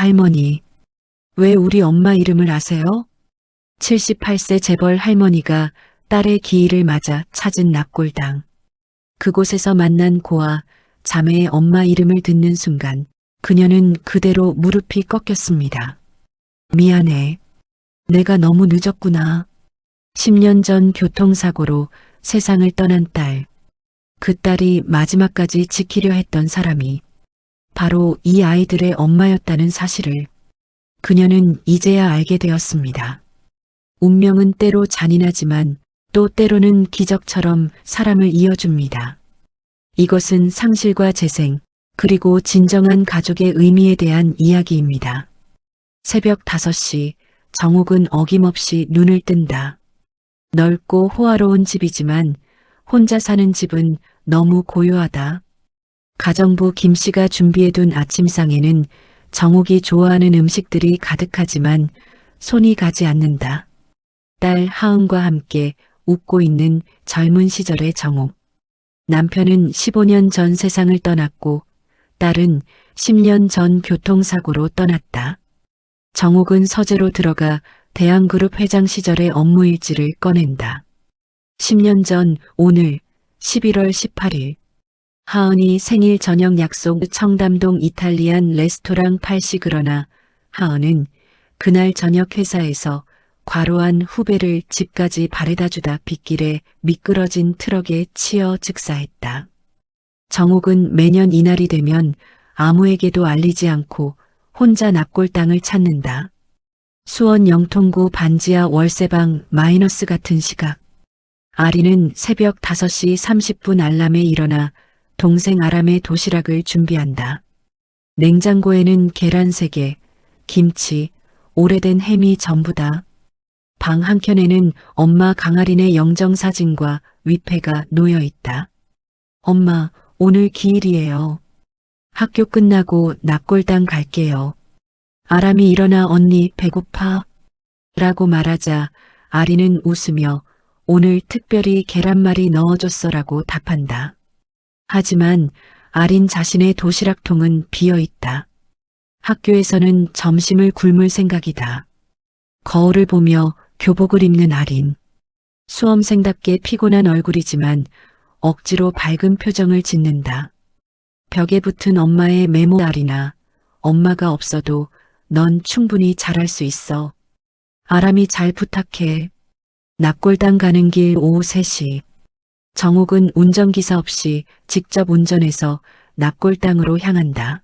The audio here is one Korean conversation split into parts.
할머니, 왜 우리 엄마 이름을 아세요? 78세 재벌 할머니가 딸의 기일을 맞아 찾은 납골당. 그곳에서 만난 고아 자매의 엄마 이름을 듣는 순간 그녀는 그대로 무릎이 꺾였습니다. 미안해. 내가 너무 늦었구나. 10년 전 교통사고로 세상을 떠난 딸. 그 딸이 마지막까지 지키려 했던 사람이 바로 이 아이들의 엄마였다는 사실을 그녀는 이제야 알게 되었습니다. 운명은 때로 잔인하지만 또 때로는 기적처럼 사람을 이어줍니다. 이것은 상실과 재생, 그리고 진정한 가족의 의미에 대한 이야기입니다. 새벽 5시, 정옥은 어김없이 눈을 뜬다. 넓고 호화로운 집이지만 혼자 사는 집은 너무 고요하다. 가정부 김 씨가 준비해둔 아침상에는 정옥이 좋아하는 음식들이 가득하지만 손이 가지 않는다. 딸 하은과 함께 웃고 있는 젊은 시절의 정옥. 남편은 15년 전 세상을 떠났고 딸은 10년 전 교통사고로 떠났다. 정옥은 서재로 들어가 대한그룹 회장 시절의 업무 일지를 꺼낸다. 10년 전 오늘 11월 18일 하은이 생일 저녁 약속 청담동 이탈리안 레스토랑 8시 그러나 하은은 그날 저녁 회사에서 과로한 후배를 집까지 바래다 주다 빗길에 미끄러진 트럭에 치여 즉사했다. 정옥은 매년 이날이 되면 아무에게도 알리지 않고 혼자 납골당을 찾는다. 수원 영통구 반지하 월세방 마이너스 같은 시각. 아리는 새벽 5시 30분 알람에 일어나 동생 아람의 도시락을 준비한다. 냉장고에는 계란 3개, 김치, 오래된 햄이 전부다. 방 한켠에는 엄마 강아린의 영정사진과 위패가 놓여 있다. 엄마, 오늘 기일이에요. 학교 끝나고 납골당 갈게요. 아람이 일어나 언니 배고파? 라고 말하자 아리는 웃으며 오늘 특별히 계란말이 넣어줬어라고 답한다. 하지만 아린 자신의 도시락통은 비어 있다. 학교에서는 점심을 굶을 생각이다. 거울을 보며 교복을 입는 아린. 수험생답게 피곤한 얼굴이지만 억지로 밝은 표정을 짓는다. 벽에 붙은 엄마의 메모 아리나 엄마가 없어도 넌 충분히 잘할 수 있어. 아람이 잘 부탁해. 납골당 가는 길 오후 3시. 정옥은 운전기사 없이 직접 운전해서 납골당으로 향한다.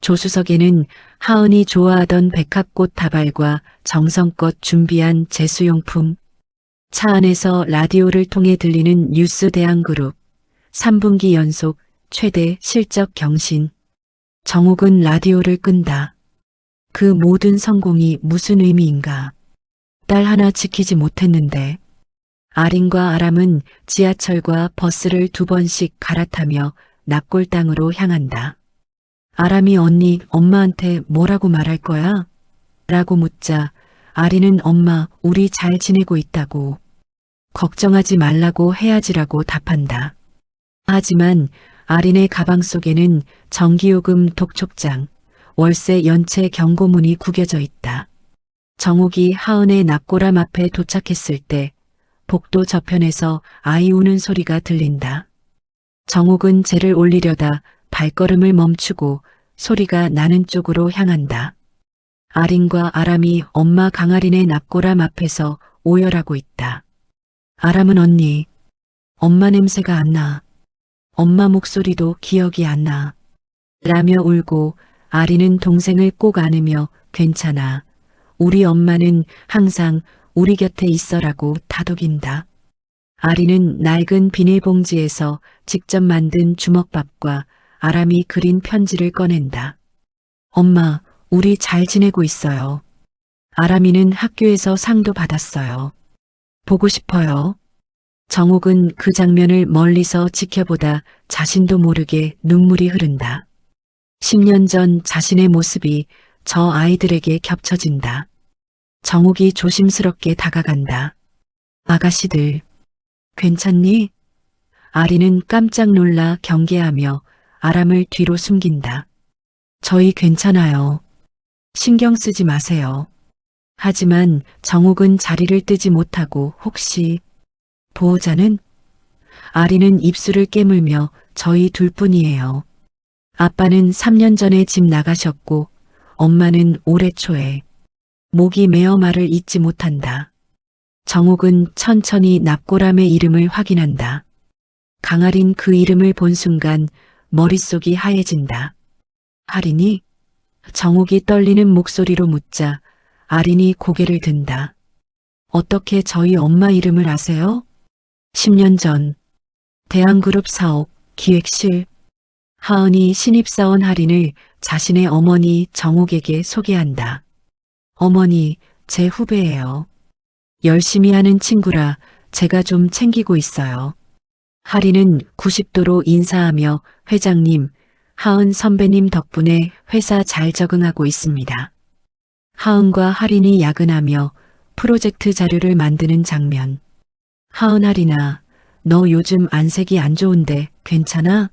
조수석에는 하은이 좋아하던 백합꽃 다발과 정성껏 준비한 제수용품, 차 안에서 라디오를 통해 들리는 뉴스 대한그룹, 3분기 연속 최대 실적 경신. 정옥은 라디오를 끈다. 그 모든 성공이 무슨 의미인가. 딸 하나 지키지 못했는데. 아린과 아람은 지하철과 버스를 두 번씩 갈아타며 납골당으로 향한다. 아람이 언니, 엄마한테 뭐라고 말할 거야? 라고 묻자 아린은 엄마, 우리 잘 지내고 있다고. 걱정하지 말라고 해야지라고 답한다. 하지만 아린의 가방 속에는 전기요금 독촉장, 월세 연체 경고문이 구겨져 있다. 정옥이 하은의 납골함 앞에 도착했을 때 복도 저편에서 아이 우는 소리가 들린다. 정옥은 쟤를 올리려다 발걸음을 멈추고 소리가 나는 쪽으로 향한다. 아린과 아람이 엄마 강아린의 납골함 앞에서 오열하고 있다. 아람은 언니, 엄마 냄새가 안 나. 엄마 목소리도 기억이 안 나. 라며 울고 아리는 동생을 꼭 안으며 괜찮아. 우리 엄마는 항상 우리 곁에 있어라고 다독인다. 아리는 낡은 비닐봉지에서 직접 만든 주먹밥과 아람이 그린 편지를 꺼낸다. 엄마, 우리 잘 지내고 있어요. 아람이는 학교에서 상도 받았어요. 보고 싶어요. 정옥은 그 장면을 멀리서 지켜보다 자신도 모르게 눈물이 흐른다. 10년 전 자신의 모습이 저 아이들에게 겹쳐진다. 정옥이 조심스럽게 다가간다. 아가씨들, 괜찮니? 아리는 깜짝 놀라 경계하며 아람을 뒤로 숨긴다. 저희 괜찮아요. 신경 쓰지 마세요. 하지만 정옥은 자리를 뜨지 못하고 혹시 보호자는 아리는 입술을 깨물며 저희 둘뿐이에요. 아빠는 3년 전에 집 나가셨고 엄마는 올해 초에 목이 메어 말을 잊지 못한다. 정옥은 천천히 납고람의 이름을 확인한다. 강아린 그 이름을 본 순간 머릿속이 하얘진다. 할인이 정옥이 떨리는 목소리로 묻자 아린이 고개를 든다. 어떻게 저희 엄마 이름을 아세요? 10년 전 대한그룹 사업 기획실 하은이 신입사원 할인을 자신의 어머니 정옥에게 소개한다. 어머니, 제 후배예요. 열심히 하는 친구라 제가 좀 챙기고 있어요. 할인은 90도로 인사하며 회장님, 하은 선배님 덕분에 회사 잘 적응하고 있습니다. 하은과 할인이 야근하며 프로젝트 자료를 만드는 장면. 하은 할인아, 너 요즘 안색이 안 좋은데 괜찮아?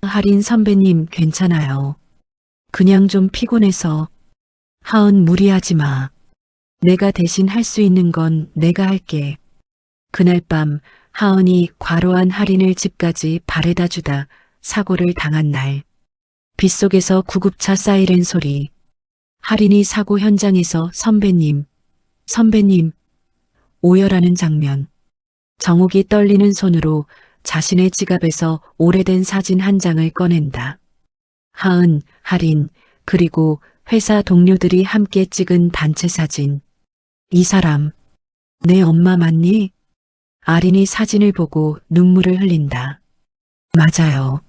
할인 선배님 괜찮아요. 그냥 좀 피곤해서. 하은 무리하지 마. 내가 대신 할 수 있는 건 내가 할게. 그날 밤 하은이 과로한 할인을 집까지 바래다 주다 사고를 당한 날. 빗속에서 구급차 사이렌 소리. 할인이 사고 현장에서 선배님, 선배님, 오열하는 장면. 정옥이 떨리는 손으로 자신의 지갑에서 오래된 사진 한 장을 꺼낸다. 하은, 할인, 그리고 회사 동료들이 함께 찍은 단체 사진. 이 사람, 내 엄마 맞니? 아린이 사진을 보고 눈물을 흘린다. 맞아요.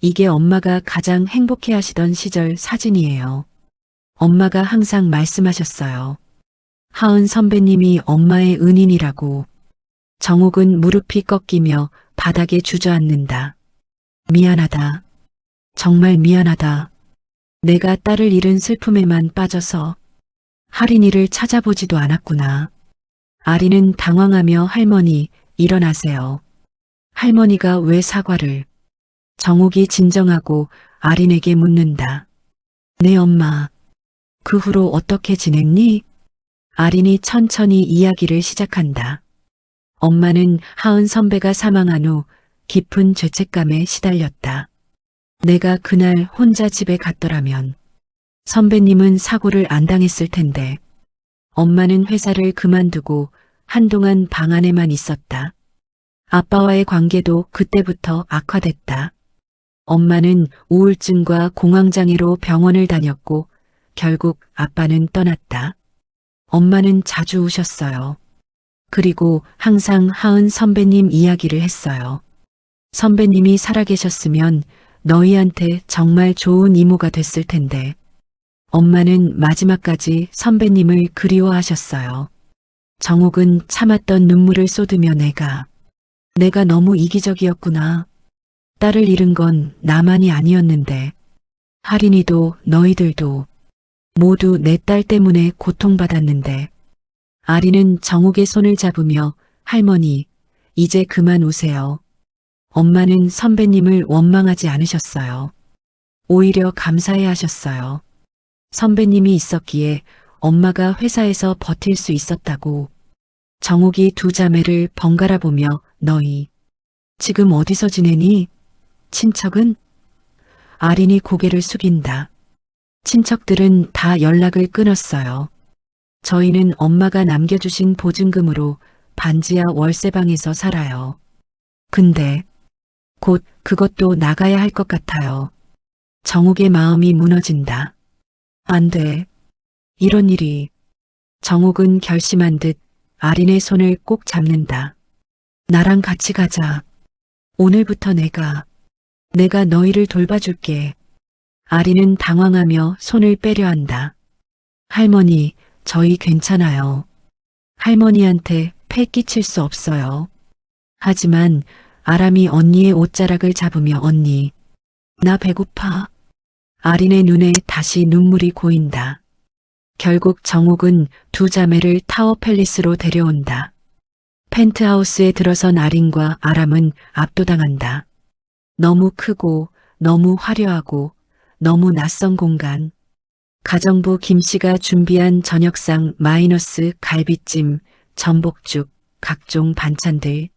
이게 엄마가 가장 행복해 하시던 시절 사진이에요. 엄마가 항상 말씀하셨어요. 하은 선배님이 엄마의 은인이라고. 정옥은 무릎이 꺾이며 바닥에 주저앉는다. 미안하다. 정말 미안하다. 내가 딸을 잃은 슬픔에만 빠져서 할인이를 찾아보지도 않았구나. 아리는 당황하며 할머니, 일어나세요. 할머니가 왜 사과를? 정옥이 진정하고 아린에게 묻는다. 내 엄마, 그 후로 어떻게 지냈니? 아린이 천천히 이야기를 시작한다. 엄마는 하은 선배가 사망한 후 깊은 죄책감에 시달렸다. 내가 그날 혼자 집에 갔더라면 선배님은 사고를 안 당했을 텐데 엄마는 회사를 그만두고 한동안 방 안에만 있었다. 아빠와의 관계도 그때부터 악화됐다. 엄마는 우울증과 공황장애로 병원을 다녔고 결국 아빠는 떠났다. 엄마는 자주 우셨어요. 그리고 항상 하은 선배님 이야기를 했어요. 선배님이 살아계셨으면 너희한테 정말 좋은 이모가 됐을 텐데. 엄마는 마지막까지 선배님을 그리워하셨어요. 정옥은 참았던 눈물을 쏟으며 내가, 내가 너무 이기적이었구나. 딸을 잃은 건 나만이 아니었는데, 할인이도 너희들도 모두 내 딸 때문에 고통받았는데, 아리는 정옥의 손을 잡으며 할머니, 이제 그만 우세요. 엄마는 선배님을 원망하지 않으셨어요. 오히려 감사해 하셨어요. 선배님이 있었기에 엄마가 회사에서 버틸 수 있었다고. 정옥이 두 자매를 번갈아 보며 너희 지금 어디서 지내니? 친척은? 아린이 고개를 숙인다. 친척들은 다 연락을 끊었어요. 저희는 엄마가 남겨주신 보증금으로 반지하 월세방에서 살아요. 근데 곧 그것도 나가야 할 것 같아요. 정옥의 마음이 무너진다. 안 돼. 이런 일이. 정옥은 결심한 듯 아린의 손을 꼭 잡는다. 나랑 같이 가자. 오늘부터 내가, 내가 너희를 돌봐줄게. 아린은 당황하며 손을 빼려 한다. 할머니, 저희 괜찮아요. 할머니한테 패 끼칠 수 없어요. 하지만 아람이 언니의 옷자락을 잡으며 언니, 나 배고파. 아린의 눈에 다시 눈물이 고인다. 결국 정옥은 두 자매를 타워 팰리스로 데려온다. 펜트하우스에 들어선 아린과 아람은 압도당한다. 너무 크고 너무 화려하고 너무 낯선 공간. 가정부 김 씨가 준비한 저녁상 마이너스 갈비찜, 전복죽, 각종 반찬들.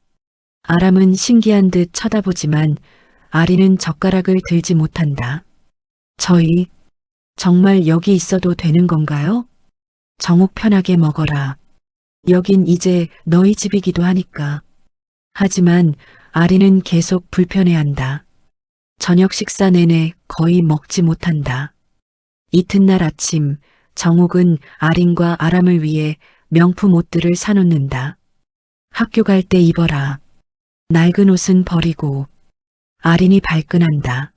아람은 신기한 듯 쳐다보지만 아리는 젓가락을 들지 못한다. 저희 정말 여기 있어도 되는 건가요? 정옥 편하게 먹어라. 여긴 이제 너희 집이기도 하니까. 하지만 아리는 계속 불편해한다. 저녁 식사 내내 거의 먹지 못한다. 이튿날 아침 정옥은 아린과 아람을 위해 명품 옷들을 사놓는다. 학교 갈 때 입어라. 낡은 옷은 버리고 아린이 발끈한다.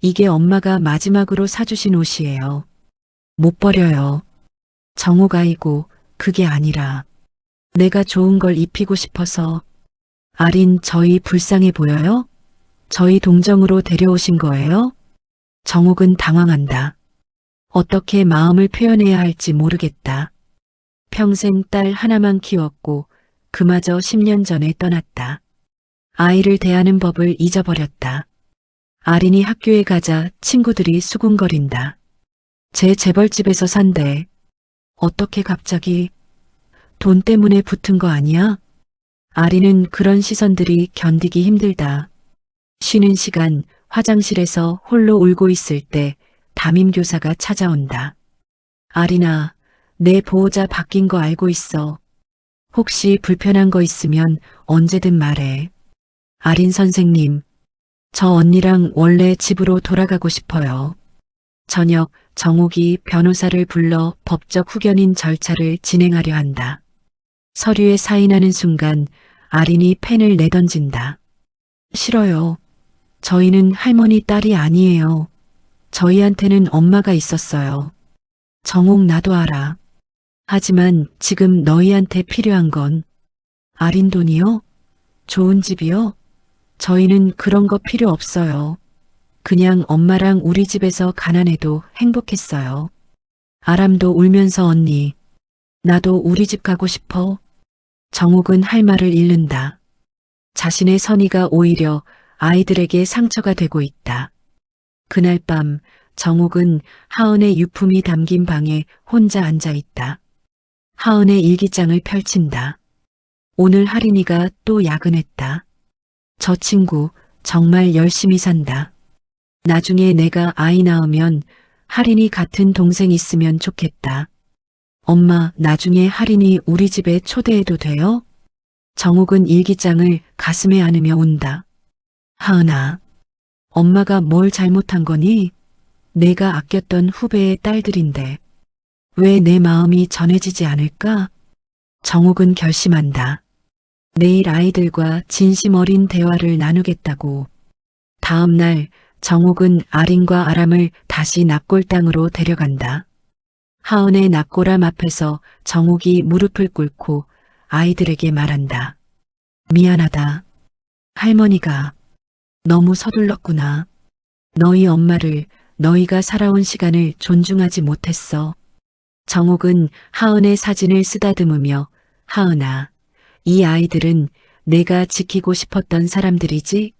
이게 엄마가 마지막으로 사주신 옷이에요. 못 버려요. 정옥 아이고 그게 아니라 내가 좋은 걸 입히고 싶어서 아린 저희 불쌍해 보여요? 저희 동정으로 데려오신 거예요? 정옥은 당황한다. 어떻게 마음을 표현해야 할지 모르겠다. 평생 딸 하나만 키웠고 그마저 10년 전에 떠났다. 아이를 대하는 법을 잊어버렸다. 아린이 학교에 가자 친구들이 수군거린다. 제 재벌집에서 산대. 어떻게 갑자기 돈 때문에 붙은 거 아니야? 아리는 그런 시선들이 견디기 힘들다. 쉬는 시간 화장실에서 홀로 울고 있을 때 담임교사가 찾아온다. 아리나, 내 보호자 바뀐 거 알고 있어. 혹시 불편한 거 있으면 언제든 말해. 아린 선생님, 저 언니랑 원래 집으로 돌아가고 싶어요. 저녁 정옥이 변호사를 불러 법적 후견인 절차를 진행하려 한다. 서류에 사인하는 순간 아린이 펜을 내던진다. 싫어요. 저희는 할머니 딸이 아니에요. 저희한테는 엄마가 있었어요. 정옥 나도 알아. 하지만 지금 너희한테 필요한 건 아린 돈이요? 좋은 집이요? 저희는 그런 거 필요 없어요. 그냥 엄마랑 우리 집에서 가난해도 행복했어요. 아람도 울면서 언니, 나도 우리 집 가고 싶어. 정옥은 할 말을 잃는다. 자신의 선의가 오히려 아이들에게 상처가 되고 있다. 그날 밤 정옥은 하은의 유품이 담긴 방에 혼자 앉아 있다. 하은의 일기장을 펼친다. 오늘 하린이가 또 야근했다. 저 친구 정말 열심히 산다. 나중에 내가 아이 낳으면 하린이 같은 동생 있으면 좋겠다. 엄마, 나중에 하린이 우리 집에 초대해도 돼요? 정욱은 일기장을 가슴에 안으며 운다. 하은아, 엄마가 뭘 잘못한 거니? 내가 아꼈던 후배의 딸들인데 왜 내 마음이 전해지지 않을까? 정욱은 결심한다. 내일 아이들과 진심 어린 대화를 나누겠다고. 다음 날 정옥은 아린과 아람을 다시 납골당으로 데려간다. 하은의 납골함 앞에서 정옥이 무릎을 꿇고 아이들에게 말한다. 미안하다. 할머니가 너무 서둘렀구나. 너희 엄마를 너희가 살아온 시간을 존중하지 못했어. 정옥은 하은의 사진을 쓰다듬으며 하은아, 이 아이들은 내가 지키고 싶었던 사람들이지?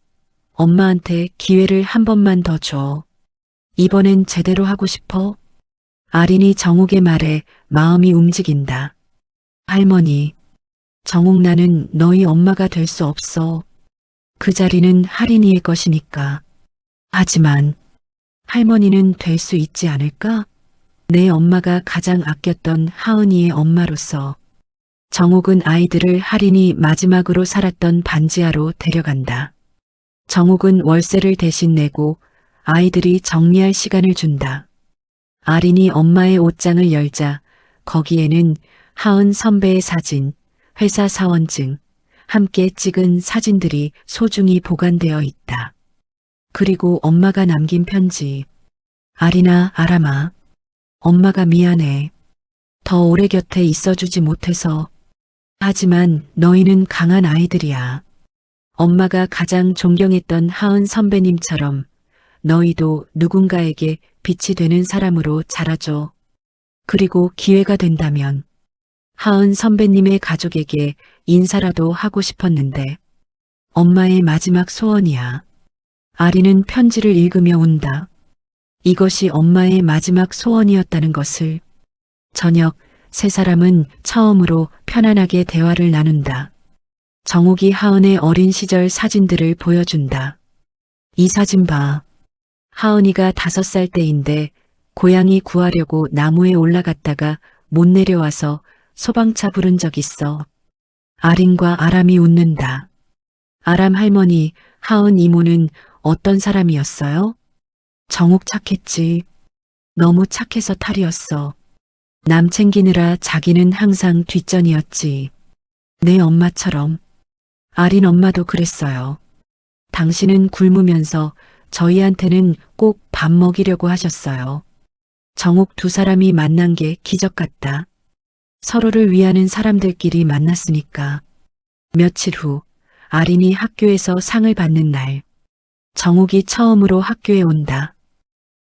엄마한테 기회를 한 번만 더 줘. 이번엔 제대로 하고 싶어? 아린이 정욱의 말에 마음이 움직인다. 할머니, 정욱 나는 너희 엄마가 될 수 없어. 그 자리는 할인이의 것이니까. 하지만 할머니는 될 수 있지 않을까? 내 엄마가 가장 아꼈던 하은이의 엄마로서 정욱은 아이들을 할인이 마지막으로 살았던 반지하로 데려간다. 정욱은 월세를 대신 내고 아이들이 정리할 시간을 준다. 아린이 엄마의 옷장을 열자 거기에는 하은 선배의 사진, 회사 사원증, 함께 찍은 사진들이 소중히 보관되어 있다. 그리고 엄마가 남긴 편지. 아리나 아람아, 엄마가 미안해. 더 오래 곁에 있어주지 못해서. 하지만 너희는 강한 아이들이야. 엄마가 가장 존경했던 하은 선배님처럼 너희도 누군가에게 빛이 되는 사람으로 자라줘. 그리고 기회가 된다면 하은 선배님의 가족에게 인사라도 하고 싶었는데 엄마의 마지막 소원이야. 아리는 편지를 읽으며 운다. 이것이 엄마의 마지막 소원이었다는 것을. 저녁, 세 사람은 처음으로 편안하게 대화를 나눈다. 정옥이 하은의 어린 시절 사진들을 보여준다. 이 사진 봐. 하은이가 다섯 살 때인데 고양이 구하려고 나무에 올라갔다가 못 내려와서 소방차 부른 적 있어. 아린과 아람이 웃는다. 아람 할머니, 하은 이모는 어떤 사람이었어요? 정옥 착했지. 너무 착해서 탈이었어. 남 챙기느라 자기는 항상 뒷전이었지. 내 엄마처럼. 아린 엄마도 그랬어요. 당신은 굶으면서 저희한테는 꼭 밥 먹이려고 하셨어요. 정옥 두 사람이 만난 게 기적 같다. 서로를 위하는 사람들끼리 만났으니까. 며칠 후, 아린이 학교에서 상을 받는 날. 정옥이 처음으로 학교에 온다.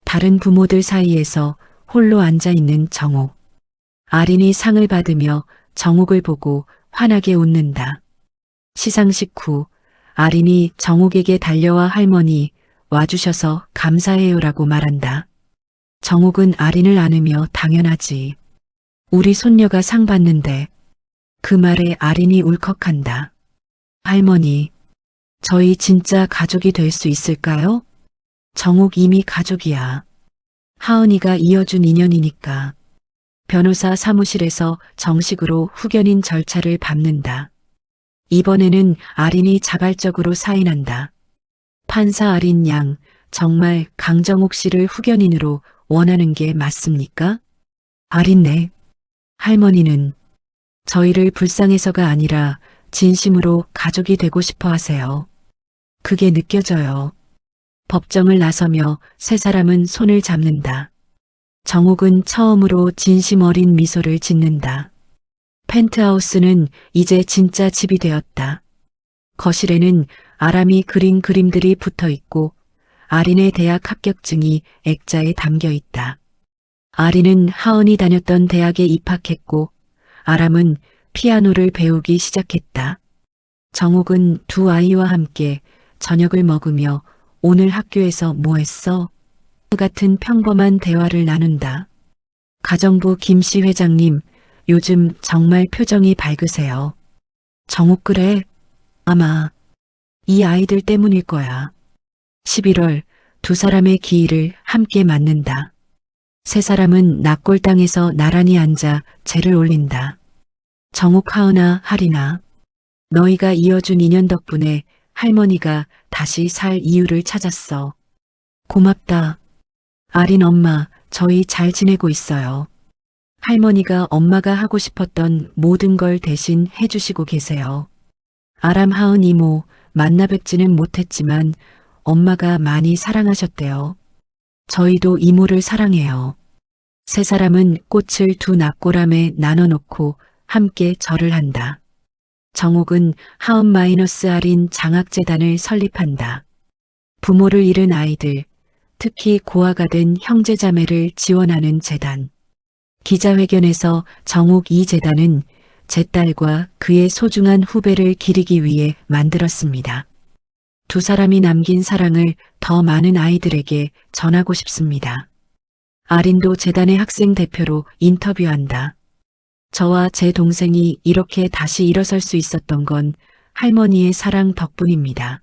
다른 부모들 사이에서 홀로 앉아 있는 정옥. 아린이 상을 받으며 정옥을 보고 환하게 웃는다. 시상식 후 아린이 정옥에게 달려와 할머니 와주셔서 감사해요라고 말한다. 정옥은 아린을 안으며 당연하지. 우리 손녀가 상 받는데 그 말에 아린이 울컥한다. 할머니, 저희 진짜 가족이 될 수 있을까요? 정옥 이미 가족이야. 하은이가 이어준 인연이니까. 변호사 사무실에서 정식으로 후견인 절차를 밟는다. 이번에는 아린이 자발적으로 사인한다. 판사 아린 양, 정말 강정옥 씨를 후견인으로 원하는 게 맞습니까? 아린 네. 할머니는 저희를 불쌍해서가 아니라 진심으로 가족이 되고 싶어 하세요. 그게 느껴져요. 법정을 나서며 세 사람은 손을 잡는다. 정옥은 처음으로 진심 어린 미소를 짓는다. 펜트하우스는 이제 진짜 집이 되었다. 거실에는 아람이 그린 그림들이 붙어 있고 아린의 대학 합격증이 액자에 담겨 있다. 아린은 하은이 다녔던 대학에 입학했고 아람은 피아노를 배우기 시작했다. 정옥은 두 아이와 함께 저녁을 먹으며 오늘 학교에서 뭐 했어? 같은 평범한 대화를 나눈다. 가정부 김씨 회장님, 요즘 정말 표정이 밝으세요. 정옥 그래? 아마 이 아이들 때문일 거야. 11월 두 사람의 기일을 함께 맞는다. 세 사람은 낙골당에서 나란히 앉아 재를 올린다. 정옥 하은아 하리나 너희가 이어준 인연 덕분에 할머니가 다시 살 이유를 찾았어. 고맙다. 아린 엄마, 저희 잘 지내고 있어요. 할머니가 엄마가 하고 싶었던 모든 걸 대신 해주시고 계세요. 아람 하은 이모, 만나 뵙지는 못했지만 엄마가 많이 사랑하셨대요. 저희도 이모를 사랑해요. 세 사람은 꽃을 두 낙고람에 나눠놓고 함께 절을 한다. 정옥은 하은 마이너스 아린 장학재단을 설립한다. 부모를 잃은 아이들, 특히 고아가 된 형제자매를 지원하는 재단. 기자회견에서 정옥 이 재단은 제 딸과 그의 소중한 후배를 기리기 위해 만들었습니다. 두 사람이 남긴 사랑을 더 많은 아이들에게 전하고 싶습니다. 아린도 재단의 학생 대표로 인터뷰한다. 저와 제 동생이 이렇게 다시 일어설 수 있었던 건 할머니의 사랑 덕분입니다.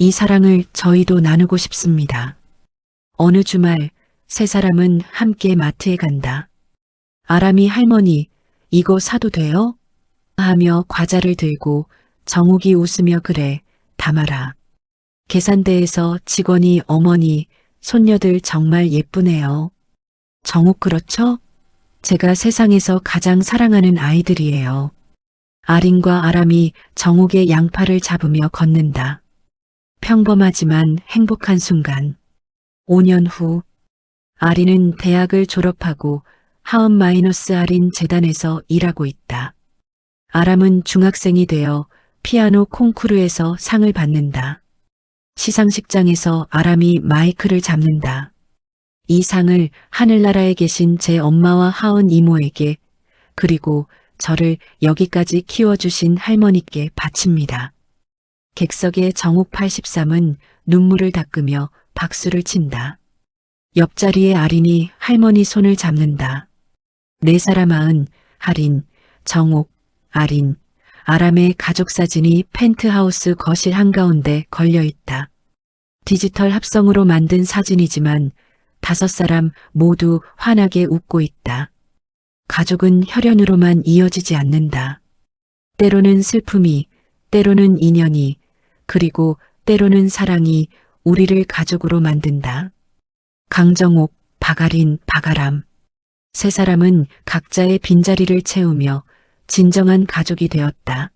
이 사랑을 저희도 나누고 싶습니다. 어느 주말 세 사람은 함께 마트에 간다. 아람이 할머니, 이거 사도 돼요? 하며 과자를 들고 정욱이 웃으며 그래, 담아라. 계산대에서 직원이 어머니, 손녀들 정말 예쁘네요. 정욱 그렇죠? 제가 세상에서 가장 사랑하는 아이들이에요. 아린과 아람이 정욱의 양팔을 잡으며 걷는다. 평범하지만 행복한 순간. 5년 후 아린은 대학을 졸업하고 하은 마이너스 아린 재단에서 일하고 있다. 아람은 중학생이 되어 피아노 콩쿠르에서 상을 받는다. 시상식장에서 아람이 마이크를 잡는다. 이 상을 하늘나라에 계신 제 엄마와 하은 이모에게 그리고 저를 여기까지 키워주신 할머니께 바칩니다. 객석의 정옥 83은 눈물을 닦으며 박수를 친다. 옆자리에 아린이 할머니 손을 잡는다. 네 사람 아은, 할인, 정옥, 아린, 아람의 가족 사진이 펜트하우스 거실 한가운데 걸려 있다. 디지털 합성으로 만든 사진이지만 다섯 사람 모두 환하게 웃고 있다. 가족은 혈연으로만 이어지지 않는다. 때로는 슬픔이, 때로는 인연이, 그리고 때로는 사랑이 우리를 가족으로 만든다. 강정옥, 박아린, 박아람. 세 사람은 각자의 빈자리를 채우며 진정한 가족이 되었다.